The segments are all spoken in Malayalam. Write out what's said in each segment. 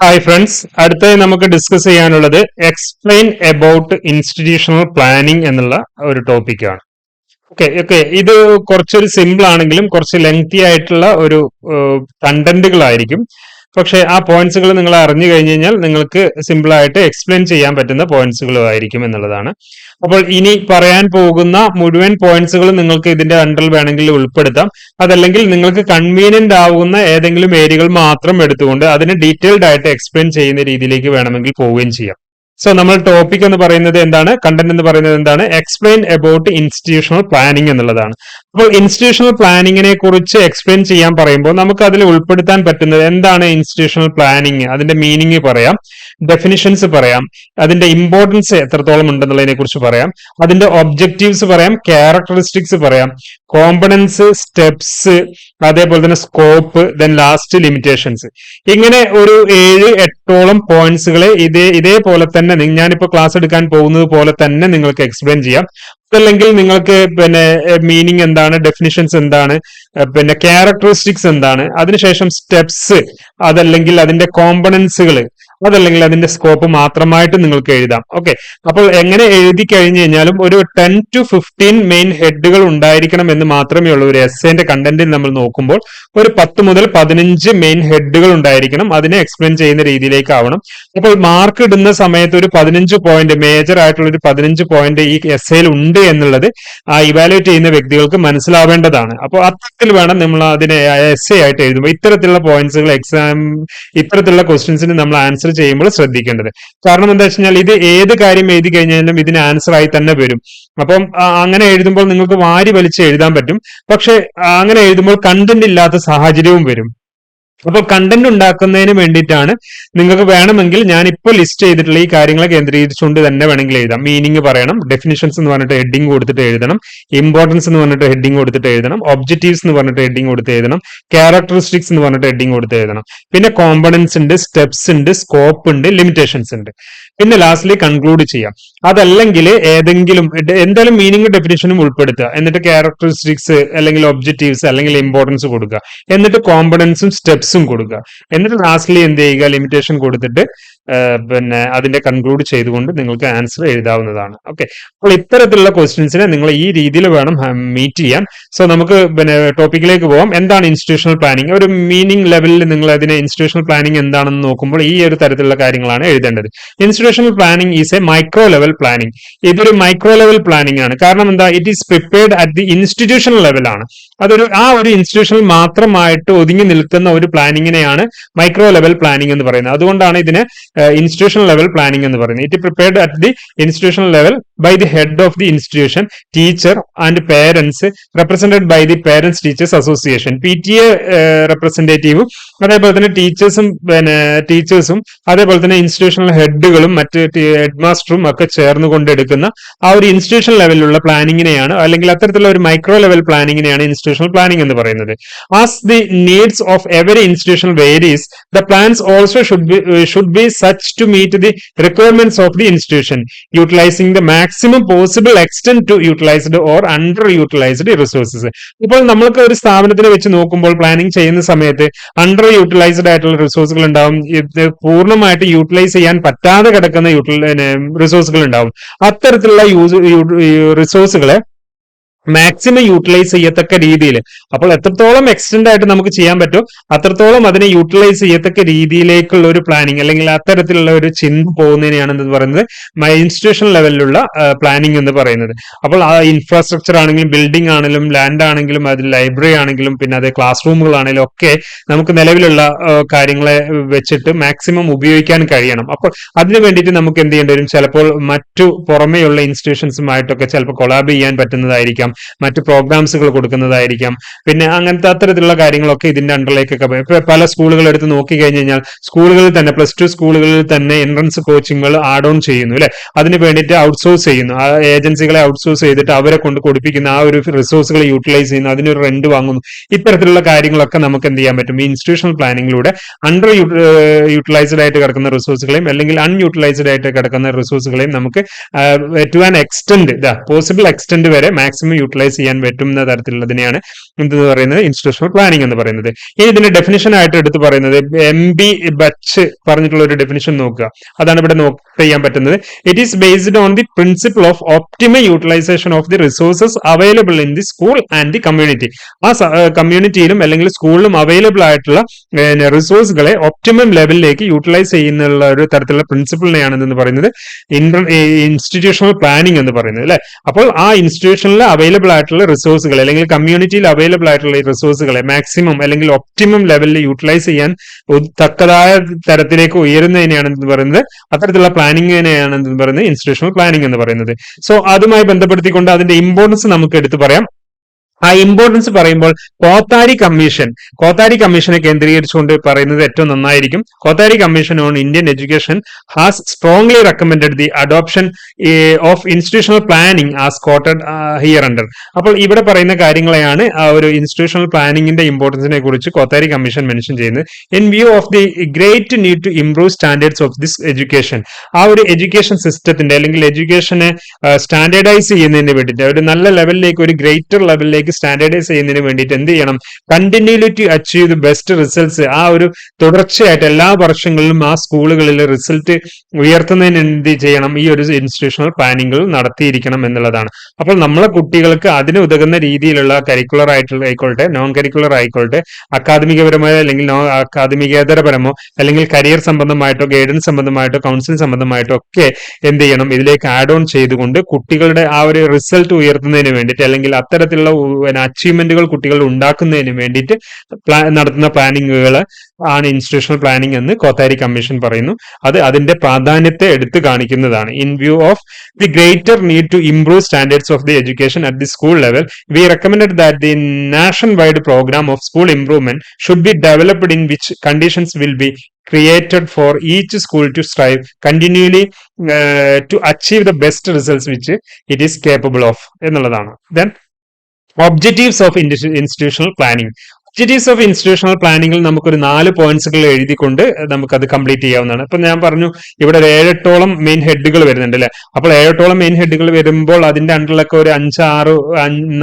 ഹായ് ഫ്രണ്ട്സ് അടുത്ത നമുക്ക് ഡിസ്കസ് ചെയ്യാനുള്ളത് എക്സ്പ്ലെയിൻ അബൌട്ട് ഇൻസ്റ്റിറ്റ്യൂഷണൽ പ്ലാനിംഗ് എന്നുള്ള ഒരു ടോപ്പിക്കാണ് ഓക്കെ ഓക്കെ ഇത് കുറച്ചൊരു സിമ്പിൾ ആണെങ്കിലും കുറച്ച് ലെങ്തി ആയിട്ടുള്ള ഒരു കണ്ടന്റുകളായിരിക്കും പക്ഷെ ആ പോയിന്റ്സുകൾ നിങ്ങൾ അറിഞ്ഞു കഴിഞ്ഞു കഴിഞ്ഞാൽ നിങ്ങൾക്ക് സിമ്പിൾ ആയിട്ട് എക്സ്പ്ലെയിൻ ചെയ്യാൻ പറ്റുന്ന പോയിന്റ്സുകളും ആയിരിക്കും എന്നുള്ളതാണ്. അപ്പോൾ ഇനി പറയാൻ പോകുന്ന മുഴുവൻ പോയിന്റ്സുകളും നിങ്ങൾക്ക് ഇതിന്റെ അണ്ടറിൽ വേണമെങ്കിൽ ഉൾപ്പെടുത്താം. അതല്ലെങ്കിൽ നിങ്ങൾക്ക് കൺവീനിയന്റ് ആവുന്ന ഏതെങ്കിലും ഏരിയകൾ മാത്രം എടുത്തുകൊണ്ട് അതിന് ഡീറ്റെയിൽഡ് ആയിട്ട് എക്സ്പ്ലെയിൻ ചെയ്യുന്ന രീതിയിലേക്ക് വേണമെങ്കിൽ പോവുകയും ചെയ്യാം. സോ നമ്മൾ ടോപ്പിക് എന്ന് പറയുന്നത് എന്താണ്? കണ്ടന്റ് എന്ന് പറയുന്നത് എന്താണ്? എക്സ്പ്ലെയിൻ അബൌട്ട് ഇൻസ്റ്റിറ്റ്യൂഷണൽ പ്ലാനിംഗ് എന്നുള്ളതാണ്. അപ്പോൾ ഇൻസ്റ്റിറ്റ്യൂഷണൽ പ്ലാനിങ്ങിനെ കുറിച്ച് എക്സ്പ്ലെയിൻ ചെയ്യാൻ പറയുമ്പോൾ നമുക്ക് അതിൽ ഉൾപ്പെടുത്താൻ പറ്റുന്നത് എന്താണ് ഇൻസ്റ്റിറ്റ്യൂഷണൽ പ്ലാനിങ് അതിന്റെ മീനിങ് പറയാം. ഡെഫിനിഷൻസ് പറയാം. അതിന്റെ ഇമ്പോർട്ടൻസ് എത്രത്തോളം ഉണ്ടെന്നുള്ളതിനെ കുറിച്ച് പറയാം. അതിന്റെ ഒബ്ജക്റ്റീവ്സ് പറയാം. ക്യാരക്ടറിസ്റ്റിക്സ് പറയാം. കോമ്പണൻസ് സ്റ്റെപ്സ് അതേപോലെ തന്നെ സ്കോപ്പ് ദെൻ ലാസ്റ്റ് ലിമിറ്റേഷൻസ് ഇങ്ങനെ ഒരു ഏഴ് എട്ടോളം പോയിന്റ്സുകളെ ഇതേ ഇതേപോലെ തന്നെ ഞാനിപ്പോ ക്ലാസ് എടുക്കാൻ പോകുന്നത് പോലെ തന്നെ നിങ്ങൾക്ക് എക്സ്പ്ലെയിൻ ചെയ്യാം. അതല്ലെങ്കിൽ നിങ്ങൾക്ക് പിന്നെ മീനിങ് എന്താണ് ഡെഫിനിഷൻസ് എന്താണ് പിന്നെ ക്യാരക്ടറിസ്റ്റിക്സ് എന്താണ്. അതിനുശേഷം സ്റ്റെപ്സ് അതല്ലെങ്കിൽ അതിന്റെ കോമ്പണൻസുകൾ അതല്ലെങ്കിൽ അതിന്റെ സ്കോപ്പ് മാത്രമായിട്ട് നിങ്ങൾക്ക് എഴുതാം. ഓക്കെ അപ്പോൾ എങ്ങനെ എഴുതി കഴിഞ്ഞു കഴിഞ്ഞാലും ഒരു ടെൻ ടു ഫിഫ്റ്റീൻ മെയിൻ ഹെഡുകൾ ഉണ്ടായിരിക്കണം എന്ന് മാത്രമേ ഉള്ളൂ ഒരു എസ്സേന്റെ കണ്ടന്റിൽ നമ്മൾ നോക്കുമ്പോൾ. ഒരു പത്ത് മുതൽ പതിനഞ്ച് മെയിൻ ഹെഡുകൾ ഉണ്ടായിരിക്കണം. അതിനെ എക്സ്പ്ലെയിൻ ചെയ്യുന്ന രീതിയിലേക്ക് ആവണം. അപ്പോൾ മാർക്ക് ഇടുന്ന സമയത്ത് ഒരു പതിനഞ്ച് പോയിന്റ് മേജർ ആയിട്ടുള്ള ഒരു പതിനഞ്ച് പോയിന്റ് ഈ എസ്സേയിൽ ഉണ്ട് എന്നുള്ളത് ആ ഇവാലുവേറ്റ് ചെയ്യുന്ന വ്യക്തികൾക്ക് മനസ്സിലാവേണ്ടതാണ്. അപ്പോൾ അത്തരത്തിൽ വേണം നമ്മൾ അതിനെ എസ് എ ആയിട്ട് എഴുതുമ്പോൾ. ഇത്തരത്തിലുള്ള പോയിന്റ്സുകൾ എക്സാം ഇത്തരത്തിലുള്ള ക്വസ്റ്റ്യൻസിന് നമ്മൾ ആൻസർ ചെയ്യുമ്പോൾ ശ്രദ്ധിക്കേണ്ടത്. കാരണം എന്താ വെച്ചാൽ ഇത് ഏത് കാര്യം എഴുതി കഴിഞ്ഞാലും ഇതിന് ആൻസർ ആയി തന്നെ വരും. അപ്പം അങ്ങനെ എഴുതുമ്പോൾ നിങ്ങൾക്ക് വാരി വലിച്ച് എഴുതാൻ പറ്റും. പക്ഷെ അങ്ങനെ എഴുതുമ്പോൾ കണ്ടന്റ് ഇല്ലാത്ത സാഹചര്യവും വരും. അപ്പോൾ കണ്ടന്റ് ഉണ്ടാക്കുന്നതിന് വേണ്ടിയിട്ടാണ് നിങ്ങൾക്ക് വേണമെങ്കിൽ ഞാൻ ഇപ്പോൾ ലിസ്റ്റ് ചെയ്തിട്ടുള്ള ഈ കാര്യങ്ങളെ കേന്ദ്രീകരിച്ചുകൊണ്ട് തന്നെ വേണമെങ്കിൽ എഴുതാം. മീനിങ് പറയണം ഡെഫിനിഷൻസ് എന്ന് പറഞ്ഞിട്ട് ഹെഡിങ് കൊടുത്തിട്ട് എഴുതണം ഇമ്പോർട്ടൻസ് എന്ന് പറഞ്ഞിട്ട് ഹെഡിങ് കൊടുത്തിട്ട് എഴുതണം ഒബ്ജക്റ്റീവ്സ് എന്ന് പറഞ്ഞിട്ട് ഹെഡിങ് കൊടുത്ത് എഴുതണം ക്യാരക്ടറിസ്റ്റിക്സ് എന്ന് പറഞ്ഞിട്ട് ഹെഡിങ് കൊടുത്ത് എഴുതണം. പിന്നെ കോമ്പണൻസ് ഉണ്ട് സ്റ്റെപ്സ് ഉണ്ട് സ്കോപ്പ് ഉണ്ട് ലിമിറ്റേഷൻസ് ഉണ്ട്. പിന്നെ ലാസ്റ്റ്ലി കൺക്ലൂഡ് ചെയ്യാം. അതല്ലെങ്കിൽ ഏതെങ്കിലും എന്തായാലും മീനിങ് ഡെഫിനേഷനും ഉൾപ്പെടുത്തുക. എന്നിട്ട് ക്യാരക്ടറിസ്റ്റിക്സ് അല്ലെങ്കിൽ ഒബ്ജക്റ്റീവ്സ് അല്ലെങ്കിൽ ഇമ്പോർട്ടൻസ് കൊടുക്കുക. എന്നിട്ട് കോമ്പണൻസും സ്റ്റെപ്സും കൊടുക്കുക. എന്നിട്ട് ലാസ്റ്റ്ലി എന്ത് ചെയ്യുക? ലിമിറ്റേഷൻ കൊടുത്തിട്ട് പിന്നെ അതിന്റെ കൺക്ലൂഡ് ചെയ്തുകൊണ്ട് നിങ്ങൾക്ക് ആൻസർ എഴുതാവുന്നതാണ്. ഓക്കെ അപ്പോൾ ഇത്തരത്തിലുള്ള ക്വസ്റ്റ്യൻസിനെ നിങ്ങൾ ഈ രീതിയിൽ വേണം മീറ്റ് ചെയ്യാൻ. സോ നമുക്ക് പിന്നെ ടോപ്പിക്കിലേക്ക് പോകാം എന്താണ് ഇൻസ്റ്റിറ്റ്യൂഷണൽ പ്ലാനിങ് ഒരു മീനിങ് ലെവലിൽ നിങ്ങൾ അതിനെ ഇൻസ്റ്റിറ്റ്യൂഷണൽ പ്ലാനിങ് എന്താണെന്ന് നോക്കുമ്പോൾ ഈ ഒരു തരത്തിലുള്ള കാര്യങ്ങളാണ് എഴുതേണ്ടത്. Institutional planning is a micro level planning ഇതൊരു മൈക്രോ ലെവൽ പ്ലാനിംഗ് ആണ്. കാരണം എന്താ? It is prepared at the institutional ലെവലാണ് അതൊരു ആ ഒരു ഇൻസ്റ്റിറ്റ്യൂഷനിൽ മാത്രമായിട്ട് ഒതുങ്ങി നിൽക്കുന്ന ഒരു പ്ലാനിങ്ങിനെയാണ് മൈക്രോ ലെവൽ പ്ലാനിംഗ് എന്ന് പറയുന്നത്. അതുകൊണ്ടാണ് ഇതിന് ഇൻസ്റ്റിറ്റ്യൂഷണൽ ലെവൽ പ്ലാനിംഗ് എന്ന് പറയുന്നത്. It prepared at the institutional level by the head of the institution teacher and parents represented by the parents teachers association P T A റെപ്രസെന്റേറ്റീവും അതേപോലെ തന്നെ ടീച്ചേഴ്സും പിന്നെ ടീച്ചേഴ്സും അതേപോലെ തന്നെ ഇൻസ്റ്റിറ്റ്യൂഷണൽ ഹെഡുകളും മറ്റ് ഹെഡ് മാസ്റ്ററും ഒക്കെ ചേർന്ന് കൊണ്ടെടുക്കുന്ന ആ ഒരു ഇൻസ്റ്റിറ്റ്യൂഷൻ ലെവലിലുള്ള പ്ലാനിങ്ങിനെയാണ് അല്ലെങ്കിൽ അത്തരത്തിലുള്ള ഒരു മൈക്രോ ലെവൽ പ്ലാനിങ്ങിനെയാണ് ഇൻസ്റ്റിറ്റ്യൂഷണൽ പ്ലാനിംഗ് എന്ന് പറയുന്നത്. As the needs of every institution varies the plans also should be should be such to meet the requirements of the institution utilising the maximum possible possible to utilised or under utilised resources ഇപ്പോൾ നമ്മൾക്ക് ഒരു സ്ഥാപനത്തിനെ വെച്ച് നോക്കുമ്പോൾ പ്ലാനിങ് ചെയ്യുന്ന സമയത്ത് അണ്ടർ യൂട്ടിലൈസ്ഡ് ആയിട്ടുള്ള റിസോഴ്സുകൾ ഉണ്ടാവും. ഇത് പൂർണമായിട്ട് യൂട്ടിലൈസ് ചെയ്യാൻ പറ്റാതെ കിടക്കുന്ന റിസോഴ്സുകൾ ഉണ്ടാവും. അത്തരത്തിലുള്ള യൂസ് റിസോഴ്സുകളെ മാക്സിമം യൂട്ടിലൈസ് ചെയ്യത്തക്ക രീതിയിൽ അപ്പോൾ എത്രത്തോളം എക്സ്റ്റെൻഡ് ആയിട്ട് നമുക്ക് ചെയ്യാൻ പറ്റും അത്രത്തോളം അതിനെ യൂട്ടിലൈസ് ചെയ്യത്തക്ക രീതിയിലേക്കുള്ള ഒരു പ്ലാനിങ് അല്ലെങ്കിൽ അത്തരത്തിലുള്ള ഒരു ചിന്ത പോകുന്നതിനെയാണ് എന്ന് പറയുന്നത്? ഇൻസ്റ്റിറ്റ്യൂഷൻ ലെവലിലുള്ള പ്ലാനിങ് എന്ന് പറയുന്നത്. അപ്പോൾ ആ ഇൻഫ്രാസ്ട്രക്ചർ ആണെങ്കിലും ബിൽഡിംഗ് ആണെങ്കിലും ലാൻഡ് ആണെങ്കിലും അത് ലൈബ്രറി ആണെങ്കിലും പിന്നെ അത് ക്ലാസ് റൂമുകളാണെങ്കിലും ഒക്കെ നമുക്ക് നിലവിലുള്ള കാര്യങ്ങളെ വെച്ചിട്ട് മാക്സിമം ഉപയോഗിക്കാൻ കഴിയണം. അപ്പോൾ അതിനു വേണ്ടിയിട്ട് നമുക്ക് എന്ത് ചെയ്യേണ്ടി വരും? ചിലപ്പോൾ മറ്റു പുറമെയുള്ള ഇൻസ്റ്റിറ്റ്യൂഷൻസുമായിട്ടൊക്കെ ചിലപ്പോൾ കൊളാബ് ചെയ്യാൻ പറ്റുന്നതായിരിക്കാം. മറ്റു പ്രോഗ്രാംസുകൾ കൊടുക്കുന്നതായിരിക്കാം. പിന്നെ അങ്ങനത്തെ അത്തരത്തിലുള്ള കാര്യങ്ങളൊക്കെ ഇതിന്റെ അണ്ടറിലേക്കൊക്കെ പല സ്കൂളുകൾ എടുത്ത് നോക്കി കഴിഞ്ഞു കഴിഞ്ഞാൽ സ്കൂളുകളിൽ തന്നെ പ്ലസ് ടു സ്കൂളുകളിൽ തന്നെ എൻട്രൻസ് കോച്ചിങ്ങുകൾ ആഡ് ഓൺ ചെയ്യുന്നു അല്ലെ? അതിന് വേണ്ടിയിട്ട് ഔട്ട്സോഴ്സ് ചെയ്യുന്നു. ആ ഏജൻസികളെ ഔട്ട്സോഴ്സ് ചെയ്തിട്ട് അവരെ കൊണ്ട് കൊടുപ്പിക്കുന്ന ആ ഒരു റിസോഴ്സുകൾ യൂട്ടിലൈസ് ചെയ്യുന്നു. അതിനൊരു റെന്റ് വാങ്ങുന്നു. ഇത്തരത്തിലുള്ള കാര്യങ്ങളൊക്കെ നമുക്ക് എന്ത് ചെയ്യാൻ പറ്റും? ഈ ഇൻസ്റ്റിറ്റ്യൂഷണൽ പ്ലാനിങ്ങിലൂടെ അണ്ടർ യൂട്ടിലൈസ്ഡ് ആയിട്ട് കിടക്കുന്ന റിസോഴ്സുകളെയും അല്ലെങ്കിൽ അൺയൂട്ടിലൈസ്ഡ് ആയിട്ട് കിടക്കുന്ന റിസോഴ്സുകളെയും നമുക്ക് to an extend possible extend വരെ മാക്സിമം യൂട്ടിലൈസ് ചെയ്യാൻ പറ്റുന്ന തരത്തിലുള്ളതിനെയാണ് എന്തെന്ന് പറയുന്നത് ഇൻസ്റ്റിറ്റ്യൂഷണൽ പ്ലാനിംഗ് എന്ന് പറയുന്നത്. ഇനി ഇതിന്റെ ഡെഫിനിഷൻ ആയിട്ട് എടുത്ത് പറയുന്നത് എം ബി ബച്ച് പറഞ്ഞിട്ടുള്ള ഒരു ഡെഫിനിഷൻ നോക്കുക. അതാണ് ഇവിടെ ചെയ്യാൻ പറ്റുന്നത്. It is based on the principle of optimal utilisation of the resources available in the school and the community ആ കമ്മ്യൂണിറ്റിയിലും അല്ലെങ്കിൽ സ്കൂളിലും അവൈലബിൾ ആയിട്ടുള്ള റിസോഴ്സുകളെ ഒപ്റ്റിമം ലെവലിലേക്ക് യൂട്ടിലൈസ് ചെയ്യുന്നുള്ള ഒരു തരത്തിലുള്ള പ്രിൻസിപ്പിളിനെയാണ് എന്ന് പറയുന്നത്. ഇൻസ്റ്റിറ്റ്യൂഷണൽ പ്ലാനിംഗ് എന്ന് പറയുന്നത് അല്ലെ? അപ്പോൾ ആ ഇൻസ്റ്റിറ്റ്യൂഷനിൽ അവൈലബിൾ ആയിട്ടുള്ള റിസോഴ്സുകൾ അല്ലെങ്കിൽ കമ്മ്യൂണിറ്റിയിൽ അവൈലബിൾ ആയിട്ടുള്ള റിസോഴ്സുകളെ മാക്സിമം അല്ലെങ്കിൽ ഒപ്റ്റിമം ലെവലിൽ യൂട്ടിലൈസ് ചെയ്യാൻ തക്കതായ തരത്തിലേക്ക് ഉയരുന്നതിനെയാണ് എന്ന് പറയുന്നത്? അത്തരത്തിലുള്ള പ്ലാനിംഗ് എന്ന് പറയുന്നത്? ഇൻസ്റ്റിറ്റ്യൂഷണൽ പ്ലാനിംഗ് എന്ന് പറയുന്നത്. സോ അതുമായി ബന്ധപ്പെടുത്തിക്കൊണ്ട് അതിന്റെ ഇമ്പോർട്ടൻസ് നമുക്ക് എടുത്തു പറയാം. ആ ഇമ്പോർട്ടൻസ് പറയുമ്പോൾ കോത്താരി കമ്മീഷൻ കോത്താരി കമ്മീഷനെ കേന്ദ്രീകരിച്ചുകൊണ്ട് പറയുന്നത് ഏറ്റവും നന്നായിരിക്കും. Kothari commission on Indian education has strongly recommend the adoption of institutional planning as quoted here under അപ്പോൾ ഇവിടെ പറയുന്ന കാര്യങ്ങളെയാണ് ആ ഒരു ഇൻസ്റ്റിറ്റ്യൂഷണൽ പ്ലാനിങ്ങിന്റെ ഇമ്പോർട്ടൻസിനെ കുറിച്ച് കോത്താരി കമ്മീഷൻ മെൻഷൻ ചെയ്യുന്നത്. In view of the great need to improve standards of this education ആ ഒരു എഡ്യൂക്കേഷൻ സിസ്റ്റത്തിന്റെ അല്ലെങ്കിൽ എഡ്യൂക്കേഷനെ സ്റ്റാൻഡേർഡൈസ് ചെയ്യുന്നതിന് വേണ്ടിയിട്ട് ഒരു നല്ല ലെവലിലേക്ക് ഒരു ഗ്രേറ്റർ ലെവലിലേക്ക് സ്റ്റാൻഡേർഡൈസ് ചെയ്യുന്നതിന് വേണ്ടിയിട്ട് എന്ത് ചെയ്യണം? Continuity achieve the best results ആ ഒരു തുടർച്ചയായിട്ട് എല്ലാ വർഷങ്ങളിലും ആ സ്കൂളുകളിൽ റിസൾട്ട് ഉയർത്തുന്നതിന് എന്ത് ചെയ്യണം? ഈ ഒരു ഇൻസ്റ്റിറ്റ്യൂഷണൽ പ്ലാനിങ്ങുകൾ നടത്തിയിരിക്കണം എന്നുള്ളതാണ്. അപ്പോൾ നമ്മളെ കുട്ടികൾക്ക് അതിന് ഉതകുന്ന രീതിയിലുള്ള കരിക്കുലർ ആയിട്ടുള്ള ആയിക്കോട്ടെ നോൺ കരിക്കുലർ ആയിക്കോട്ടെ അക്കാദമികപരമായ അല്ലെങ്കിൽ നോ അക്കാദമികേതരപരമോ അല്ലെങ്കിൽ കരിയർ സംബന്ധമായിട്ടോ ഗൈഡൻസ് സംബന്ധമായിട്ടോ കൗൺസിലിംഗ് സംബന്ധമായിട്ടോ ഒക്കെ എന്ത് ചെയ്യണം? ഇതിലേക്ക് ആഡ് ഓൺ ചെയ്തുകൊണ്ട് കുട്ടികളുടെ ആ ഒരു റിസൾട്ട് ഉയർത്തുന്നതിന് വേണ്ടിയിട്ട് അല്ലെങ്കിൽ അത്തരത്തിലുള്ള അച്ചീവ്മെന്റുകൾ കുട്ടികൾ ഉണ്ടാക്കുന്നതിന് വേണ്ടിയിട്ട് നടത്തുന്ന പ്ലാനിങ്ങുകൾ ആണ് ഇൻസ്റ്റിറ്റ്യൂഷണൽ പ്ലാനിംഗ് എന്ന് കോത്താരി കമ്മീഷൻ പറയുന്നു. അത് അതിന്റെ പ്രാധാന്യത്തെ എടുത്തു കാണിക്കുന്നതാണ്. In view of the greater need to improve standards of the education at the school level we recommend that the nation wide programme of school improvement should be developed in which conditions will be created for each school to strive continually uh, to achieve the best results which it is capable of എന്നുള്ളതാണ്. Then objectives of institutional planning objectives of institutional പ്ലാനിങ്ങിൽ നമുക്കൊരു നാല് പോയിന്റ്സുകൾ എഴുതിക്കൊണ്ട് നമുക്ക് അത് കംപ്ലീറ്റ് ചെയ്യാവുന്നതാണ്. ഇപ്പൊ ഞാൻ പറഞ്ഞു ഇവിടെ ഏഴെട്ടോളം മെയിൻ ഹെഡുകൾ വരുന്നുണ്ട് അല്ലെ? അപ്പോൾ ഏഴെട്ടോളം മെയിൻ ഹെഡുകൾ വരുമ്പോൾ അതിന്റെ അണ്ടറിലൊക്കെ ഒരു അഞ്ച് ആറ്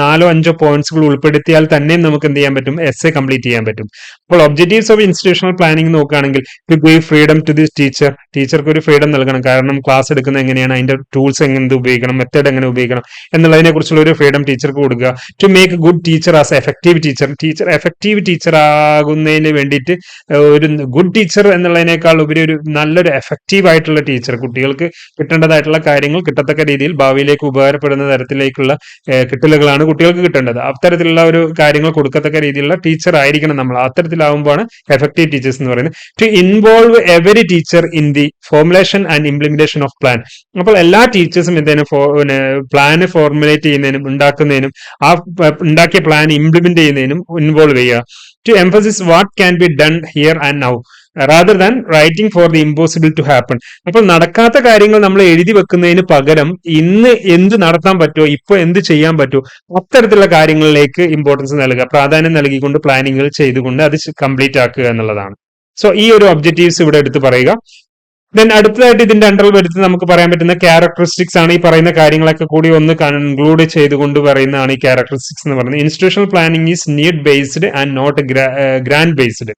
നാലോ അഞ്ചോ പോയിന്റ്സുകൾ ഉൾപ്പെടുത്തിയാൽ തന്നെയും നമുക്ക് എന്ത് ചെയ്യാൻ പറ്റും? എസ് എ കംപ്ലീറ്റ് ചെയ്യാൻ പറ്റും. അപ്പോൾ ഒബ്ജക്റ്റീവ്സ് ഓഫ് ഇൻസ്റ്റിറ്റ്യൂഷണൽ പ്ലാനിംഗ് നോക്കുകയാണെങ്കിൽ to give freedom to this teacher ടീച്ചർക്ക് ഒരു ഫ്രീഡം നൽകണം. കാരണം ക്ലാസ് എടുക്കുന്നത് എങ്ങനെയാണ്? അതിന്റെ ടൂൾസ് എങ്ങനെ ഉപയോഗിക്കണം? മെത്തേഡ് എങ്ങനെ ഉപയോഗിക്കണം? എന്നുള്ളതിനെ കുറിച്ചുള്ള ഒരു ഫ്രീഡം ടീച്ചർക്ക് കൊടുക്കുക. To make good teacher as effective teacher teacher effective teacher ആകുന്നതിന് വേണ്ടിയിട്ട് ഒരു ഗുഡ് ടീച്ചർ എന്നുള്ളതിനേക്കാൾ ഉപരി ഒരു നല്ലൊരു എഫക്റ്റീവ് ആയിട്ടുള്ള ടീച്ചർ കുട്ടികൾക്ക് കിട്ടേണ്ടതായിട്ടുള്ള കാര്യങ്ങൾ കിട്ടത്തക്ക രീതിയിൽ ഭാവിയിലേക്ക് ഉപകാരപ്പെടുന്ന തരത്തിലേക്കുള്ള കിട്ടലുകളാണ് കുട്ടികൾക്ക് കിട്ടേണ്ടത്. അത്തരത്തിലുള്ള ഒരു കാര്യങ്ങൾ കൊടുക്കത്തക്ക രീതിയിലുള്ള ടീച്ചർ ആയിരിക്കണം നമ്മൾ. അത്തരത്തിലാവുമ്പോഴാണ് എഫക്റ്റീവ് ടീച്ചേഴ്സ് എന്ന് പറയുന്നത്. To involve every teacher in the formulation and implementation of plan അപ്പോൾ എല്ലാ ടീച്ചേഴ്സും എന്തേലും പ്ലാന് ഫോർമുലേറ്റ് ചെയ്യുന്നതിനും ഉണ്ടാക്കുന്നതിനും ആ ഉണ്ടാക്കിയ പ്ലാൻ ഇംപ്ലിമെന്റ് ചെയ്യുന്നതിനും ഇൻവോൾവ് ചെയ്യുക to emphasize what can be done here and now rather than writing for the impossible to happen അപ്പോൾ നടക്കാത്ത കാര്യങ്ങൾ നമ്മൾ എഴുതി വെക്കുന്നതിന് പകരം ഇന്ന് എന്ത് നടത്താൻ പറ്റുമോ ഇപ്പോൾ എന്ത് ചെയ്യാൻ പറ്റുമോ അത്തരത്തിലുള്ള കാര്യങ്ങളിലേക്ക് ഇമ്പോർട്ടൻസ് നൽകുക പ്രാധാന്യം നൽകിക്കൊണ്ട് പ്ലാനിങ്ങുകൾ ചെയ്തുകൊണ്ട് അത് കംപ്ലീറ്റ് ആക്കുക എന്നുള്ളതാണ്. സോ ഈ ഒരു ഒബ്ജക്റ്റീവ്സ് ഇവിടെ എടുത്ത് പറയുക. ദെൻ അടുത്തതായിട്ട് ഇതിന്റെ അണ്ടറിൽ വരുത്തി നമുക്ക് പറയാൻ പറ്റുന്ന ക്യാരക്ടറിസ്റ്റിക്സ് ആണ് ഈ പറയുന്ന കാര്യങ്ങളൊക്കെ കൂടി ഒന്ന് കൺക്ലൂഡ് ചെയ്തുകൊണ്ട് പറയുന്നതാണ് ഈ ക്യാരക്ടറിസ്റ്റിക്സ് എന്ന് പറയുന്നത്. Institutional planning is need based and not grand based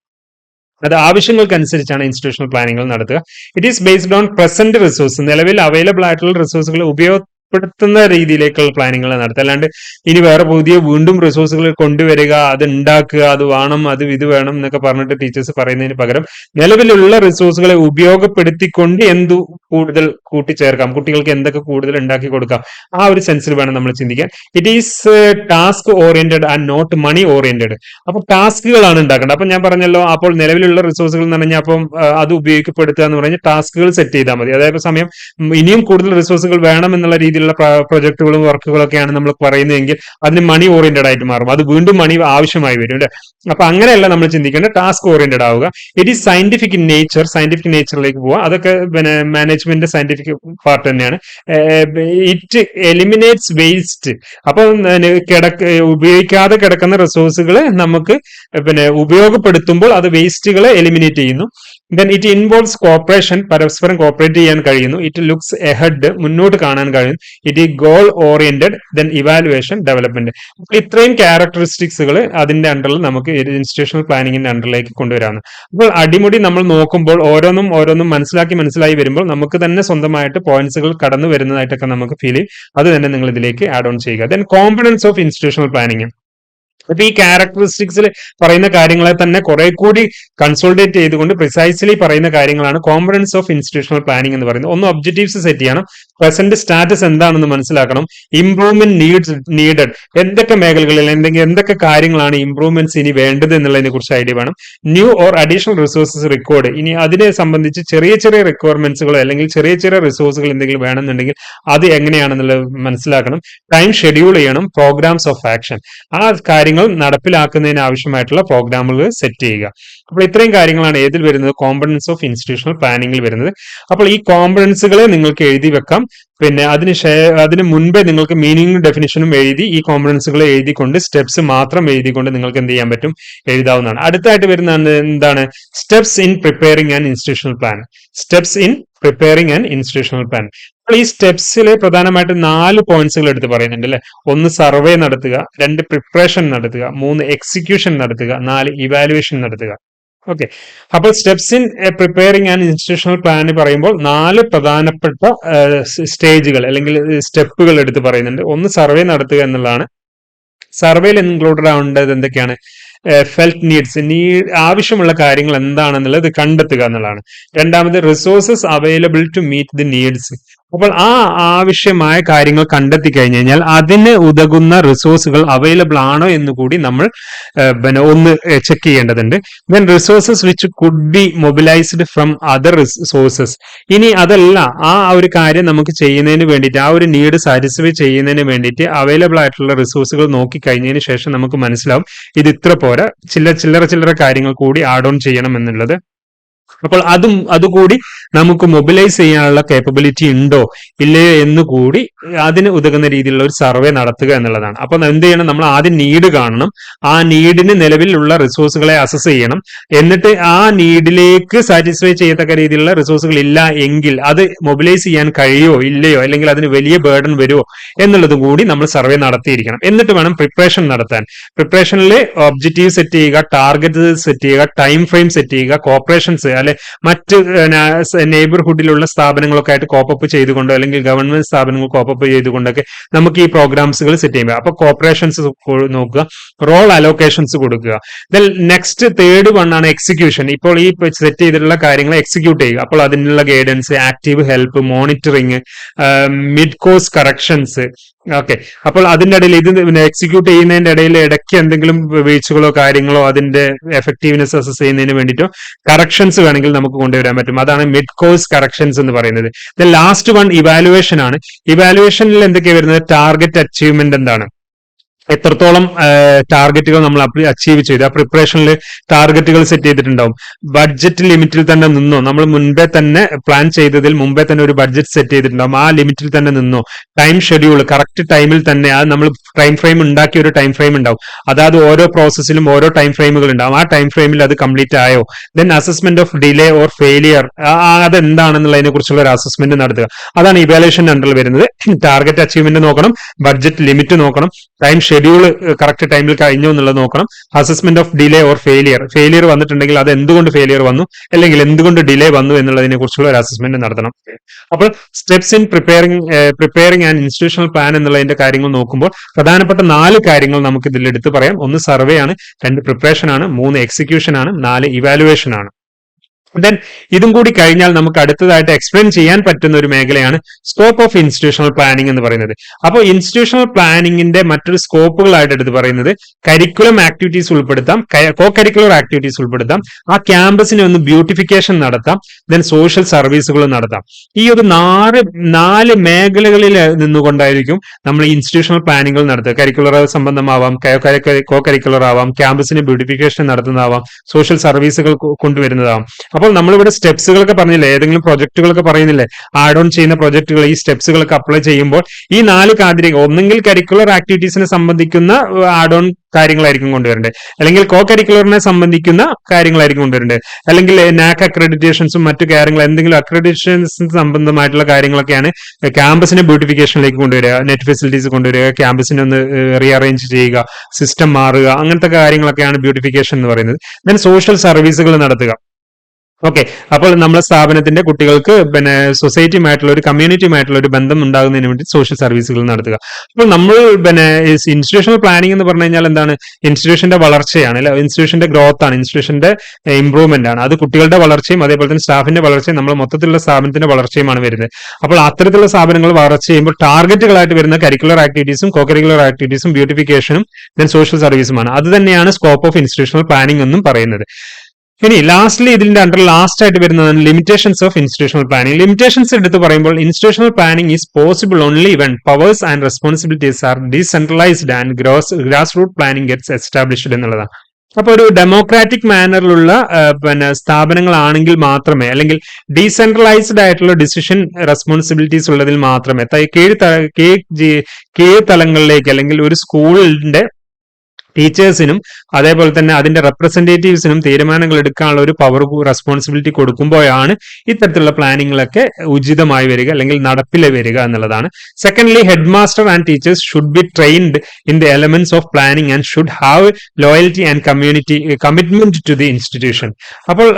അത് ആവശ്യങ്ങൾക്കനുസരിച്ചാണ് ഇൻസ്റ്റിറ്റ്യൂഷണൽ പ്ലാനിങ്ങൾ നടത്തുക. It is based on present resource നിലവിൽ അവൈലബിൾ ആയിട്ടുള്ള റിസോഴ്സുകൾ ഉപയോഗപ്പെടുത്തുന്ന രീതിയിലേക്കുള്ള പ്ലാനിങ്ങൾ നടത്തുക. അല്ലാണ്ട് ഇനി വേറെ പുതിയ വീണ്ടും റിസോഴ്സുകൾ കൊണ്ടുവരിക അത് ഉണ്ടാക്കുക അത് വേണം അത് ഇത് വേണം എന്നൊക്കെ പറഞ്ഞിട്ട് ടീച്ചേഴ്സ് പറയുന്നതിന് പകരം നിലവിലുള്ള റിസോഴ്സുകളെ ഉപയോഗപ്പെടുത്തിക്കൊണ്ട് എന്തു കൂടുതൽ കൂട്ടിച്ചേർക്കാം കുട്ടികൾക്ക് എന്തൊക്കെ കൂടുതൽ ഉണ്ടാക്കി കൊടുക്കാം ആ ഒരു സെൻസിൽ വേണം നമ്മൾ ചിന്തിക്കാൻ. It is task oriented and not money oriented അപ്പൊ ടാസ്കുകളാണ് ഉണ്ടാക്കേണ്ടത്. അപ്പൊ ഞാൻ പറഞ്ഞല്ലോ അപ്പോൾ നിലവിലുള്ള റിസോഴ്സുകൾ എന്ന് പറഞ്ഞാൽ അപ്പം അത് ഉപയോഗപ്പെടുത്തുക എന്ന് പറഞ്ഞാൽ ടാസ്കുകൾ സെറ്റ് ചെയ്താൽ മതി. അതായത് സമയം ഇനിയും കൂടുതൽ റിസോഴ്സുകൾ വേണം എന്നുള്ള രീതിയിലുള്ള പ്രൊജക്ടുകളും വർക്കുകളും ഒക്കെയാണ് നമ്മൾ പറയുന്നതെങ്കിൽ അതിന് മണി ഓറിയന്റഡ് ആയിട്ട് മാറും. അത് വീണ്ടും മണി ആവശ്യമായി വരും അല്ലെ? അപ്പൊ അങ്ങനെയല്ല നമ്മൾ ചിന്തിക്കേണ്ട ടാസ്ക് ഓറിയന്റഡ് ആവുക. It is scientific in nature scientific നേച്ചറിലേക്ക് പോവുക. അതൊക്കെ പിന്നെ മാനേജ്മെന്റ് സയന്റിഫിക് പാർട്ട് തന്നെയാണ്. ഇറ്റ് എലിമിനേറ്റ്സ് വേസ്റ്റ് അപ്പൊ കിടക്ക ഉപയോഗിക്കാതെ കിടക്കുന്ന റിസോഴ്സുകളെ നമുക്ക് പിന്നെ ഉപയോഗപ്പെടുത്തുമ്പോൾ അത് വേസ്റ്റുകളെ എലിമിനേറ്റ് ചെയ്യുന്നു. ദെൻ ഇറ്റ് ഇൻവോൾവ്സ് കോപ്പറേഷൻ പരസ്പരം കോപ്പറേറ്റ് ചെയ്യാൻ കഴിയുന്നു. ഇറ്റ് ലുക്സ് എഹെഡ് മുന്നോട്ട് കാണാൻ കഴിയുന്നു. It is goal oriented then evaluation development അപ്പോൾ ഇത്രയും ക്യാരക്ടറിസ്റ്റിക്സുകൾ അതിന്റെ അണ്ടറിൽ നമുക്ക് ഇൻസ്റ്റിറ്റ്യൂഷണൽ പ്ലാനിങ്ങിന്റെ അണ്ടറിലേക്ക് കൊണ്ടുവരാണ് അപ്പോൾ അടിമുടി നമ്മൾ നോക്കുമ്പോൾ ഓരോന്നും ഓരോന്നും മനസ്സിലാക്കി മനസ്സിലായി വരുമ്പോൾ നമുക്ക് തന്നെ സ്വന്തമായിട്ട് പോയിന്റ്സുകൾ കടന്നു വരുന്നതായിട്ടൊക്കെ നമുക്ക് ഫീൽ ചെയ്യും അത് തന്നെ നിങ്ങൾ ഇതിലേക്ക് ആഡ് ഓൺ ചെയ്യുക. Then components of institutional planning അപ്പൊ ഈ ക്യാരക്ടറിസ്റ്റിക്സിൽ പറയുന്ന കാര്യങ്ങളെ തന്നെ കുറെ കൂടി കൺസോൾട്ടേറ്റ് ചെയ്തുകൊണ്ട് പ്രിസൈസ്ലി പറയുന്ന കാര്യങ്ങളാണ് കോമ്പണൻസ് ഓഫ് ഇൻസ്റ്റിറ്റ്യൂഷണൽ പ്ലാനിംഗ് എന്ന് പറയുന്നത്. ഒന്ന് ഒബ്ജക്റ്റീവ്സ് സെറ്റ് ചെയ്യണം. പ്രസന്റ് സ്റ്റാറ്റസ് എന്താണെന്ന് മനസ്സിലാക്കണം. ഇംപ്രൂവ്മെന്റ് നീഡ്സ് നീഡഡ് എന്തൊക്കെ മേഖലകളിൽ എന്തെങ്കിലും എന്തൊക്കെ കാര്യങ്ങളാണ് ഇംപ്രൂവ്മെന്റ്സ് ഇനി വേണ്ടത് എന്നുള്ളതിനെ കുറിച്ച് ഐഡിയ വേണം. New or additional resources record ഇനി അതിനെ സംബന്ധിച്ച് ചെറിയ ചെറിയ റിക്വയർമെന്റ്സുകളോ അല്ലെങ്കിൽ ചെറിയ ചെറിയ റിസോഴ്സുകൾ എന്തെങ്കിലും വേണമെന്നുണ്ടെങ്കിൽ അത് എങ്ങനെയാണെന്നുള്ളത് മനസ്സിലാക്കണം. ടൈം ഷെഡ്യൂൾ ചെയ്യണം. പ്രോഗ്രാംസ് ഓഫ് ആക്ഷൻ ആ കാര്യങ്ങൾ നടപ്പിലാക്കുന്നതിന് ആവശ്യമായിട്ടുള്ള പ്രോഗ്രാമുകൾ സെറ്റ് ചെയ്യുക. അപ്പോൾ ഇത്രയും കാര്യങ്ങളാണ് ഏതിൽ വരുന്നത്? കോമ്പണൻസ് ഓഫ് ഇൻസ്റ്റിറ്റ്യൂഷണൽ പ്ലാനിങ്ങിൽ വരുന്നത്. അപ്പോൾ ഈ കോമ്പണൻസുകളെ നിങ്ങൾക്ക് എഴുതി വെക്കാം. പിന്നെ അതിന് ഷേ- അതിന് മുൻപേ നിങ്ങൾക്ക് മീനിങ് ഡെഫിനിഷനും എഴുതി ഈ കോമ്പണൻസുകളെ എഴുതിക്കൊണ്ട് സ്റ്റെപ്സ് മാത്രം എഴുതിക്കൊണ്ട് നിങ്ങൾക്ക് എന്ത് ചെയ്യാൻ പറ്റും? എഴുതാവുന്നതാണ്. അടുത്തായിട്ട് വരുന്ന എന്താണ്? Steps in preparing and institutional plan steps in preparing and institutional plan അപ്പോൾ ഈ സ്റ്റെപ്സിൽ പ്രധാനമായിട്ട് നാല് പോയിന്റ്സുകൾ എടുത്ത് പറയുന്നുണ്ട് അല്ലെ? ഒന്ന് സർവേ നടത്തുക രണ്ട് പ്രിപ്പറേഷൻ നടത്തുക മൂന്ന് എക്സിക്യൂഷൻ നടത്തുക നാല് ഇവാലുവേഷൻ നടത്തുക. ഓക്കെ അപ്പോൾ steps in preparing and institutional plan പറയുമ്പോൾ നാല് പ്രധാനപ്പെട്ട സ്റ്റേജുകൾ അല്ലെങ്കിൽ സ്റ്റെപ്പുകൾ എടുത്ത് പറയുന്നുണ്ട്. ഒന്ന് സർവേ നടത്തുക എന്നുള്ളതാണ്. സർവേയിൽ ഇൻക്ലൂഡഡ് ആവേണ്ടത് എന്തൊക്കെയാണ്? ഫെൽറ്റ് നീഡ്സ് നീഡ് ആവശ്യമുള്ള കാര്യങ്ങൾ എന്താണെന്നുള്ളത് കണ്ടെത്തുക എന്നുള്ളതാണ്. രണ്ടാമത് resources available to meet the needs അപ്പോൾ ആ ആവശ്യമായ കാര്യങ്ങൾ കണ്ടെത്തി കഴിഞ്ഞു കഴിഞ്ഞാൽ അതിന് ഉതകുന്ന റിസോഴ്സുകൾ അവൈലബിൾ ആണോ എന്ന് കൂടി നമ്മൾ പിന്നെ ഒന്ന് ചെക്ക് ചെയ്യേണ്ടതുണ്ട്. Then resources which could be mobilised from other resources ഇനി അതല്ല ആ ഒരു കാര്യം നമുക്ക് ചെയ്യുന്നതിന് വേണ്ടിയിട്ട് ആ ഒരു നീഡ് സാറ്റിസ്ഫൈ ചെയ്യുന്നതിന് വേണ്ടിയിട്ട് അവൈലബിൾ ആയിട്ടുള്ള റിസോഴ്സുകൾ നോക്കി കഴിഞ്ഞതിന് ശേഷം നമുക്ക് മനസ്സിലാവും ഇത് ഇത്ര പോരാ ചില ചില്ലറ ചില്ലറ കാര്യങ്ങൾ കൂടി ആഡ് ഓൺ ചെയ്യണം എന്നുള്ളത്. അപ്പോൾ അതും അതുകൂടി നമുക്ക് മൊബിലൈസ് ചെയ്യാനുള്ള കേപ്പബിലിറ്റി ഉണ്ടോ ഇല്ലയോ എന്ന് കൂടി അതിന് ഉതകുന്ന രീതിയിലുള്ള ഒരു സർവേ നടത്തുക എന്നുള്ളതാണ്. അപ്പൊ എന്ത് ചെയ്യണം? നമ്മൾ ആദ്യം നീഡ് കാണണം. ആ നീഡിന് നിലവിലുള്ള റിസോഴ്സുകളെ അസസ് ചെയ്യണം. എന്നിട്ട് ആ നീഡിലേക്ക് സാറ്റിസ്ഫൈ ചെയ്യത്തക്ക രീതിയിലുള്ള റിസോഴ്സുകൾ ഇല്ല എങ്കിൽ അത് മൊബിലൈസ് ചെയ്യാൻ കഴിയോ ഇല്ലയോ അല്ലെങ്കിൽ അതിന് വലിയ ബേർഡൻ വരുമോ എന്നുള്ളതും കൂടി നമ്മൾ സർവേ നടത്തിയിരിക്കണം. എന്നിട്ട് വേണം പ്രിപ്പറേഷൻ നടത്താൻ. പ്രിപ്പറേഷനിൽ ഒബ്ജക്റ്റീവ് സെറ്റ് ചെയ്യുക ടാർഗറ്റ് സെറ്റ് ചെയ്യുക ടൈം ഫ്രെയിം സെറ്റ് ചെയ്യുക കോപ്പറേഷൻസ് അല്ലെ മറ്റ് നെയ്ബർഹുഡിലുള്ള സ്ഥാപനങ്ങളൊക്കെ ആയിട്ട് കോപ്പപ്പ് ചെയ്തുകൊണ്ടോ അല്ലെങ്കിൽ ഗവൺമെന്റ് സ്ഥാപനങ്ങൾ കോപ്പപ്പ് ചെയ്തുകൊണ്ടൊക്കെ നമുക്ക് ഈ പ്രോഗ്രാംസുകൾ സെറ്റ് ചെയ്യുക. അപ്പൊ കോപ്പറേഷൻസ് നോക്കുക. റോൾ അലോക്കേഷൻസ് കൊടുക്കുക. ദെൻ നെക്സ്റ്റ് തേർഡ് വൺ ആണ് എക്സിക്യൂഷൻ ഇപ്പോൾ ഈ സെറ്റ് ചെയ്തിട്ടുള്ള കാര്യങ്ങൾ എക്സിക്യൂട്ട് ചെയ്യുക. അപ്പോൾ അതിനുള്ള guidance active help monitoring mid course corrections okay അപ്പോൾ അതിന്റെ ഇടയിൽ ഇത് എക്സിക്യൂട്ട് ചെയ്യുന്നതിന്റെ ഇടയിൽ ഇടയ്ക്ക് എന്തെങ്കിലും വീഴ്ചകളോ കാര്യങ്ങളോ അതിന്റെ എഫക്റ്റീവ്നെസ് അസസ് ചെയ്യുന്നതിന് വേണ്ടിയിട്ടോ കറക്ഷൻസ് വേണമെങ്കിൽ നമുക്ക് കൊണ്ടുവരാൻ പറ്റും. അതാണ് മിഡ് കോഴ്സ് കറക്ഷൻസ് എന്ന് പറയുന്നത്. ലാസ്റ്റ് വൺ ഇവാലുവേഷൻ ആണ്. ഇവാലുവേഷനിൽ എന്തൊക്കെയാണ് വരുന്നത്? ടാർഗറ്റ് അച്ചീവ്മെന്റ് എന്താണ്? എത്രത്തോളം ടാർഗറ്റുകൾ നമ്മൾ അച്ചീവ് ചെയ്തു. ആ പ്രിപ്പറേഷനിൽ ടാർഗറ്റുകൾ സെറ്റ് ചെയ്തിട്ടുണ്ടാവും. ബഡ്ജറ്റ് ലിമിറ്റിൽ തന്നെ നിന്നോ നമ്മൾ മുൻപേ തന്നെ പ്ലാൻ ചെയ്തതിൽ മുമ്പേ തന്നെ ഒരു ബഡ്ജറ്റ് സെറ്റ് ചെയ്തിട്ടുണ്ടാവും. ആ ലിമിറ്റിൽ തന്നെ നിന്നോ ടൈം ഷെഡ്യൂൾ കറക്റ്റ് ടൈമിൽ തന്നെ ആ നമ്മൾ ടൈം ഫ്രെയിം ഉണ്ടാക്കിയ ഒരു ടൈം ഫ്രെയിം ഉണ്ടാവും. അതായത് ഓരോ പ്രോസസ്സിലും ഓരോ ടൈം ഫ്രെയിമുകൾ ഉണ്ടാവും. ആ ടൈം ഫ്രെയിമിൽ അത് കംപ്ലീറ്റ് ആയോ? Then assessment of delay or failure അതെന്താണെന്നുള്ളതിനെ കുറിച്ചുള്ള ഒരു അസസ്മെന്റ് നടത്തുക. അതാണ് ഇവാലുവേഷൻ അണ്ടറിൽ വരുന്നത്. ടാർഗറ്റ് അച്ചീവ്മെന്റ് നോക്കണം ബഡ്ജറ്റ് ലിമിറ്റ് നോക്കണം ടൈം ഷെഡ്യൂൾ കറക്റ്റ് ടൈമിൽ കഴിഞ്ഞു എന്നുള്ളത് നോക്കണം. Assessment of delay or failure failure വന്നിട്ടുണ്ടെങ്കിൽ അത് എന്തുകൊണ്ട് ഫെയിലിയർ വന്നു? അല്ലെങ്കിൽ എന്തുകൊണ്ട് ഡിലേ വന്നു എന്നുള്ളതിനെ കുറിച്ചുള്ള ഒരു അസസ്മെന്റ് നടത്തണം. അപ്പോൾ steps in preparing preparing and institutional plan എന്നുള്ളതിന്റെ കാര്യങ്ങൾ നോക്കുമ്പോൾ പ്രധാനപ്പെട്ട നാല് കാര്യങ്ങൾ നമുക്ക് ഇതിൽ എടുത്തു പറയാം. ഒന്ന് സർവേ ആണ് രണ്ട് പ്രിപ്പറേഷൻ ആണ് മൂന്ന് എക്സിക്യൂഷൻ ആണ് നാല് ഇവാലുവേഷൻ ആണ്. ദെൻ ഇതും കൂടി കഴിഞ്ഞാൽ നമുക്ക് അടുത്തതായിട്ട് എക്സ്പ്ലെയിൻ ചെയ്യാൻ പറ്റുന്ന ഒരു മേഖലയാണ് സ്കോപ്പ് ഓഫ് ഇൻസ്റ്റിറ്റ്യൂഷണൽ പ്ലാനിംഗ് എന്ന് പറയുന്നത്. അപ്പോൾ ഇൻസ്റ്റിറ്റ്യൂഷണൽ പ്ലാനിങ്ങിന്റെ മറ്റൊരു സ്കോപ്പുകളായിട്ട് എടുത്ത് പറയുന്നത് കരിക്കുലം ആക്ടിവിറ്റീസ് ഉൾപ്പെടുത്താം കോ കരിക്കുലർ ആക്ടിവിറ്റീസ് ഉൾപ്പെടുത്താം ആ ക്യാമ്പസിനെ ഒന്ന് ബ്യൂട്ടിഫിക്കേഷൻ നടത്താം ദെൻ സോഷ്യൽ സർവീസുകൾ നടത്താം. ഈ ഒരു നാല് നാല് മേഖലകളിൽ നിന്നുകൊണ്ടായിരിക്കും നമ്മൾ ഇൻസ്റ്റിറ്റ്യൂഷണൽ പ്ലാനിങ്ങുകൾ നടത്തുക. കരിക്കുലർ സംബന്ധമാവാം കോ കരിക്കുലർ ആവാം ക്യാമ്പസിന് ബ്യൂട്ടിഫിക്കേഷൻ നടത്തുന്നതാവാം സോഷ്യൽ സർവീസുകൾ കൊണ്ടുവരുന്നതാവാം. അപ്പോൾ നമ്മളിവിടെ സ്റ്റെപ്സുകളൊക്കെ പറഞ്ഞില്ലേ? ഏതെങ്കിലും പ്രൊജക്ടുകളൊക്കെ പറയുന്നില്ലേ? ആഡ് ഓൺ ചെയ്യുന്ന പ്രൊജക്ടുകൾ ഈ സ്റ്റെപ്സുകളൊക്കെ അപ്ലൈ ചെയ്യുമ്പോൾ ഈ നാല് കാതിരിക ഒന്നെങ്കിൽ കരിക്കുലർ ആക്ടിവിറ്റീസിനെ സംബന്ധിക്കുന്ന ആഡ് ഓൺ കാര്യങ്ങളായിരിക്കും കൊണ്ടുവരേണ്ടത്. അല്ലെങ്കിൽ കോ കരിക്കുലറിനെ സംബന്ധിക്കുന്ന കാര്യങ്ങളായിരിക്കും കൊണ്ടുവരേണ്ടത്. അല്ലെങ്കിൽ നാക് അക്രഡിറ്റേഷൻസും മറ്റു കാര്യങ്ങൾ എന്തെങ്കിലും അക്രഡിറ്റേഷൻസ് സംബന്ധമായിട്ടുള്ള കാര്യങ്ങളൊക്കെയാണ് ക്യാമ്പസിനെ ബ്യൂട്ടിഫിക്കേഷനിലേക്ക് കൊണ്ടുവരിക നെറ്റ് ഫെസിലിറ്റീസ് കൊണ്ടുവരിക ക്യാമ്പസിനെ ഒന്ന് റീഅറേഞ്ച് ചെയ്യുക സിസ്റ്റം മാറുക അങ്ങനത്തെ കാര്യങ്ങളൊക്കെയാണ് ബ്യൂട്ടിഫിക്കേഷൻ എന്ന് പറയുന്നത്. ദെൻ സോഷ്യൽ സർവീസുകൾ നടത്തുക. ഓക്കെ അപ്പോൾ നമ്മുടെ സ്ഥാപനത്തിന്റെ കുട്ടികൾക്ക് പിന്നെ സൊസൈറ്റിയുമായിട്ടുള്ള ഒരു കമ്മ്യൂണിറ്റിയുമായിട്ടുള്ള ഒരു ബന്ധം ഉണ്ടാകുന്നതിന് വേണ്ടി സോഷ്യൽ സർവീസുകൾ നടത്തുക. അപ്പോൾ നമ്മൾ പിന്നെ ഇൻസ്റ്റിറ്റ്യൂഷണൽ പ്ലാനിംഗ് എന്ന് പറഞ്ഞു കഴിഞ്ഞാൽ എന്താണ്? ഇൻസ്റ്റിറ്റ്യൂഷന്റെ വളർച്ചയാണ് അല്ലെ? ഇൻസ്റ്റിറ്റ്യൂഷന്റെ ഗ്രോത്ത് ആണ് ഇൻസ്റ്റിറ്റ്യൂഷന്റെ ഇംപ്രൂവ്മെന്റ് ആണ്. അത് കുട്ടികളുടെ വളർച്ചയും അതേപോലെ തന്നെ സ്റ്റാഫിന്റെ വളർച്ചയും നമ്മൾ മൊത്തത്തിലുള്ള സ്ഥാപനത്തിന്റെ വളർച്ചയുമാണ് വരുന്നത്. അപ്പോൾ അത്തരത്തിലുള്ള സ്ഥാപനങ്ങൾ വളർച്ച ചെയ്യുമ്പോൾ ടാർഗറ്റുകളായിട്ട് വരുന്ന കരിക്കുലർ ആക്ടിവിറ്റീസും കോ കരിക്കുലർ ആക്ടിവിറ്റീസും ബ്യൂട്ടിഫിക്കേഷനും ദെൻ സോഷ്യൽ സർവീസുമാണ് അത് തന്നെയാണ് സ്കോപ്പ് ഓഫ് ഇൻസ്റ്റിറ്റ്യൂഷണൽ പ്ലാനിംഗ് എന്നും പറയുന്നത്. ഇനി ലാസ്റ്റ്ലി ഇതിന്റെ അണ്ടർ ലാസ്റ്റ് ആയിട്ട് വരുന്നതാണ് limitations of institutional planning limitations എടുത്ത് പറയുമ്പോൾ institutional planning is possible only when powers and responsibilities are decentralised and gross grass root planning gets established എന്നുള്ളതാണ്. അപ്പൊ ഒരു ഡെമോക്രാറ്റിക് മാനറിലുള്ള പിന്നെ സ്ഥാപനങ്ങളാണെങ്കിൽ മാത്രമേ അല്ലെങ്കിൽ ഡീസെൻട്രലൈസ്ഡ് ആയിട്ടുള്ള ഡിസിഷൻ റെസ്പോൺസിബിലിറ്റീസ് ഉള്ളതിൽ മാത്രമേ കീഴ് കീഴ് തലങ്ങളിലേക്ക് അല്ലെങ്കിൽ ഒരു സ്കൂളിന്റെ ടീച്ചേഴ്സിനും അതേപോലെ തന്നെ അതിന്റെ റെപ്രസെന്റേറ്റീവ്സിനും തീരുമാനങ്ങൾ എടുക്കാനുള്ള ഒരു പവർ റെസ്പോൺസിബിലിറ്റി കൊടുക്കുമ്പോഴാണ് ഇത്തരത്തിലുള്ള പ്ലാനിങ്ങിലൊക്കെ ഉചിതമായി വരിക അല്ലെങ്കിൽ നടപ്പിലെ വരിക എന്നുള്ളതാണ്. Secondly head master and teachers should be trained in the elements of planning and should have loyalty and community commitment to the institution അപ്പോൾ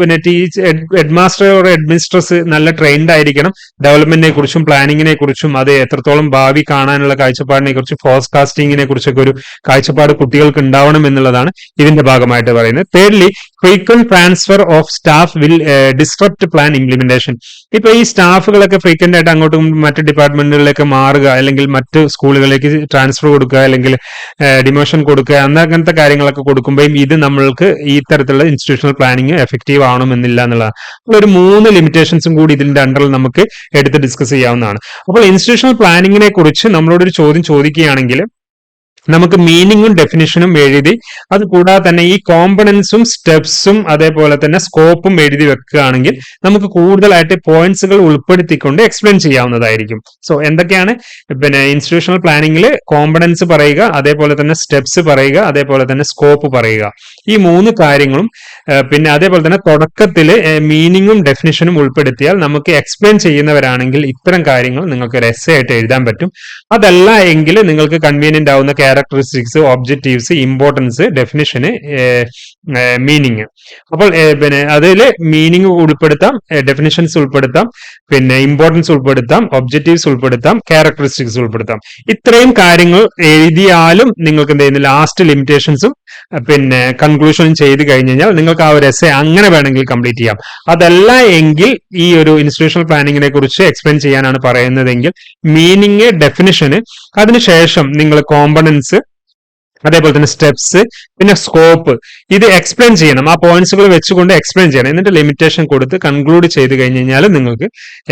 പിന്നെ teach head master or head നല്ല ട്രെയിൻഡ് ആയിരിക്കണം. ഡെവലപ്മെന്റിനെ കുറിച്ചും പ്ലാനിങ്ങിനെ കുറിച്ചും അത് എത്രത്തോളം ഭാവി കാണാനുള്ള കാഴ്ചപ്പാടിനെ കുറിച്ച് ഫോർകാസ്റ്റിങ്ങിനെ കുറിച്ചൊക്കെ ഒരു കാഴ്ചപ്പാട് കുട്ടികൾക്ക് ഉണ്ടാവണം എന്നുള്ളതാണ് ഇതിന്റെ ഭാഗമായിട്ട് പറയുന്നത്. Thirdly frequent transfer of staff will disrupt plan implementation ഇപ്പൊ ഈ സ്റ്റാഫുകളൊക്കെ ഫ്രീക്വന്റ് ആയിട്ട് അങ്ങോട്ടും മറ്റ് ഡിപ്പാർട്ട്മെന്റുകളിലേക്ക് മാറുക അല്ലെങ്കിൽ മറ്റ് സ്കൂളുകളിലേക്ക് ട്രാൻസ്ഫർ കൊടുക്കുക അല്ലെങ്കിൽ ഡിമോഷൻ കൊടുക്കുക അങ്ങനത്തെ കാര്യങ്ങളൊക്കെ കൊടുക്കുമ്പോഴും ഇത് നമ്മൾക്ക് ഈ തരത്തിലുള്ള ഇൻസ്റ്റിറ്റ്യൂഷണൽ പ്ലാനിങ് എഫക്റ്റീവ് ആവണമെന്നില്ല എന്നുള്ളതാണ്. ഒരു മൂന്ന് ലിമിറ്റേഷൻസും കൂടി ഇതിന്റെ അണ്ടറിൽ നമുക്ക് എടുത്ത് ഡിസ്കസ് ചെയ്യാവുന്നതാണ്. അപ്പോൾ ഇൻസ്റ്റിറ്റ്യൂഷണൽ പ്ലാനിങ്ങിനെ കുറിച്ച് നമ്മളോട് ഒരു ചോദ്യം ചോദിക്കുകയാണെങ്കിൽ നമുക്ക് മീനിങ്ങും ഡെഫിനിഷനും എഴുതി അത് കൂടാതെ തന്നെ ഈ കോമ്പണൻസും സ്റ്റെപ്സും അതേപോലെ തന്നെ സ്കോപ്പും എഴുതി വെക്കുകയാണെങ്കിൽ നമുക്ക് കൂടുതലായിട്ട് പോയിന്റ്സുകൾ ഉൾപ്പെടുത്തിക്കൊണ്ട് എക്സ്പ്ലെയിൻ ചെയ്യാവുന്നതായിരിക്കും. സോ എന്തൊക്കെയാണ്? പിന്നെ ഇൻസ്റ്റിറ്റ്യൂഷണൽ പ്ലാനിങ്ങിൽ കോമ്പണൻസ് പറയുക അതേപോലെ തന്നെ സ്റ്റെപ്സ് പറയുക അതേപോലെ തന്നെ സ്കോപ്പ് പറയുക. ഈ മൂന്ന് കാര്യങ്ങളും പിന്നെ അതേപോലെ തന്നെ തുടക്കത്തിൽ മീനിങ്ങും ഡെഫിനിഷനും ഉൾപ്പെടുത്തിയാൽ നമുക്ക് എക്സ്പ്ലെയിൻ ചെയ്യുന്നവരാണെങ്കിൽ ഇത്തരം കാര്യങ്ങൾ നിങ്ങൾക്ക് രസമായിട്ട് എഴുതാൻ പറ്റും. അതല്ല എങ്കിൽ നിങ്ങൾക്ക് കൺവീനിയന്റ് ആവുന്ന characteristics objectives importance definition meaning അപ്പോൾ പിന്നെ അതിൽ മീനിങ് ഉൾപ്പെടുത്താം ഡെഫിനിഷൻസ് ഉൾപ്പെടുത്താം പിന്നെ ഇമ്പോർട്ടൻസ് ഉൾപ്പെടുത്താം ഒബ്ജക്റ്റീവ്സ് ഉൾപ്പെടുത്താം ക്യാരക്ടറിസ്റ്റിക്സ് ഉൾപ്പെടുത്താം. ഇത്രയും കാര്യങ്ങൾ എഴുതിയാലും നിങ്ങൾക്ക് എന്ത് ചെയ്യുന്ന? ലാസ്റ്റ് ലിമിറ്റേഷൻസും പിന്നെ കൺക്ലൂഷനും ചെയ്ത് കഴിഞ്ഞ് കഴിഞ്ഞാൽ നിങ്ങൾക്ക് ആ ഒരു എസ് അങ്ങനെ വേണമെങ്കിൽ കംപ്ലീറ്റ് ചെയ്യാം. അതല്ല എങ്കിൽ ഈ ഒരു ഇൻസ്റ്റിറ്റ്യൂഷണൽ പ്ലാനിങ്ങിനെ കുറിച്ച് എക്സ്പ്ലെയിൻ ചെയ്യാനാണ് പറയുന്നതെങ്കിൽ മീനിങ് ഡെഫിനിഷന് അതിനുശേഷം നിങ്ങൾ കോമ്പണൻസ് 밸런스 അതേപോലെ തന്നെ സ്റ്റെപ്സ് പിന്നെ സ്കോപ്പ് ഇത് എക്സ്പ്ലെയിൻ ചെയ്യണം. ആ പോയിന്റ്സുകൾ വെച്ചുകൊണ്ട് എക്സ്പ്ലെയിൻ ചെയ്യണം. എന്നിട്ട് ലിമിറ്റേഷൻ കൊടുത്ത് കൺക്ലൂഡ് ചെയ്ത് കഴിഞ്ഞ് കഴിഞ്ഞാൽ നിങ്ങൾക്ക്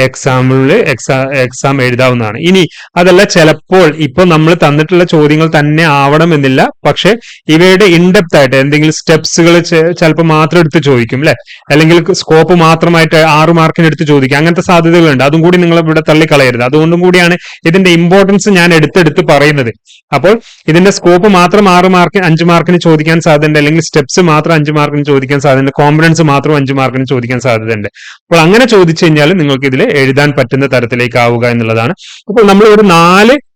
എക്സാമിൽ എക്സാം എക്സാം എഴുതാവുന്നതാണ്. ഇനി അതല്ല ചിലപ്പോൾ ഇപ്പോൾ നമ്മൾ തന്നിട്ടുള്ള ചോദ്യങ്ങൾ തന്നെ ആവണമെന്നില്ല പക്ഷെ ഇവയുടെ ഇൻഡെപ്ത് ആയിട്ട് എന്തെങ്കിലും സ്റ്റെപ്സുകൾ ചിലപ്പോൾ മാത്രം എടുത്ത് ചോദിക്കും അല്ലെ അല്ലെങ്കിൽ സ്കോപ്പ് മാത്രമായിട്ട് ആറ് മാർക്കിന് എടുത്ത് ചോദിക്കും. അങ്ങനത്തെ സാധ്യതകളുണ്ട്. അതും കൂടി നിങ്ങൾ ഇവിടെ തള്ളിക്കളയരുത്. അതുകൊണ്ടും കൂടിയാണ് ഇതിന്റെ ഇമ്പോർട്ടൻസ് ഞാൻ എടുത്തെടുത്ത് പറയുന്നത്. അപ്പോൾ ഇതിന്റെ സ്കോപ്പ് മാത്രം ആറ് മാർക്ക് അഞ്ച് മാർക്കിന് ചോദിക്കാൻ സാധ്യതയുണ്ട്. അല്ലെങ്കിൽ സ്റ്റെപ്സ് മാത്രം അഞ്ച് മാർക്കിന് ചോദിക്കാൻ സാധ്യതയുണ്ട്. കോമ്പണൻസ് മാത്രം അഞ്ച് മാർക്കിന് ചോദിക്കാൻ സാധ്യതയുണ്ട്. അപ്പോൾ അങ്ങനെ ചോദിച്ചു കഴിഞ്ഞാൽ നിങ്ങൾക്ക് ഇതിൽ എഴുതാൻ പറ്റുന്ന തരത്തിലേക്ക് ആവുക എന്നുള്ളതാണ്. അപ്പോൾ നമ്മൾ ഒരു നാല്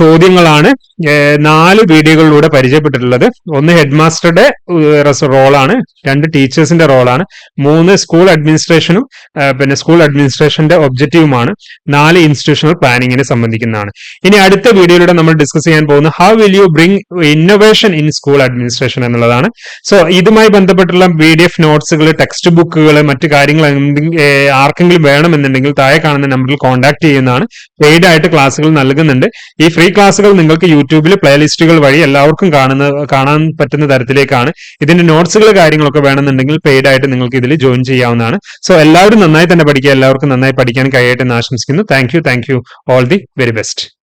ചോദ്യങ്ങളാണ്. നാല് വീഡിയോകളിലൂടെ പരിചയപ്പെട്ടിട്ടുള്ളത്. ഒന്ന് ഹെഡ് മാസ്റ്ററുടെ റോളാണ്. രണ്ട് ടീച്ചേഴ്സിന്റെ റോളാണ്. മൂന്ന് സ്കൂൾ അഡ്മിനിസ്ട്രേഷനും പിന്നെ സ്കൂൾ അഡ്മിനിസ്ട്രേഷന്റെ ഒബ്ജക്റ്റീവുമാണ്. നാല് ഇൻസ്റ്റിറ്റ്യൂഷണൽ പ്ലാനിങ്ങിനെ സംബന്ധിക്കുന്നതാണ്. ഇനി അടുത്ത വീഡിയോയിലൂടെ നമ്മൾ ഡിസ്കസ് ചെയ്യാൻ പോകുന്ന how will you bring innovation in school administration എന്നുള്ളതാണ്. സോ ഇതുമായി ബന്ധപ്പെട്ടുള്ള പി ഡി എഫ് നോട്ട്സുകൾ ടെക്സ്റ്റ് ബുക്കുകൾ മറ്റു കാര്യങ്ങൾ ആർക്കെങ്കിലും വേണമെന്നുണ്ടെങ്കിൽ താഴെ കാണുന്ന നമ്പറിൽ കോൺടാക്ട് ചെയ്യുന്നതാണ്. പെയ്ഡ് ആയിട്ട് ക്ലാസ്സുകൾ നൽകുന്നുണ്ട്. ഈ ഫ്രീ ക്ലാസ്സുകൾ നിങ്ങൾക്ക് യൂട്യൂബിൽ പ്ലേലിസ്റ്റുകൾ വഴി എല്ലാവർക്കും കാണുന്ന കാണാൻ പറ്റുന്ന തരത്തിലേക്കാണ്. ഇതിന്റെ നോട്ട്സുകൾ കാര്യങ്ങളൊക്കെ വേണമെന്നുണ്ടെങ്കിൽ പെയ്ഡ് ആയിട്ട് നിങ്ങൾക്ക് ഇതിൽ ജോയിൻ ചെയ്യാവുന്നതാണ്. സോ എല്ലാവരും നന്നായി തന്നെ പഠിക്കുക എല്ലാവർക്കും നന്നായി പഠിക്കാൻ കഴിയട്ടെ എന്ന് ആശംസിക്കുന്നു. Thank you thank you all the very best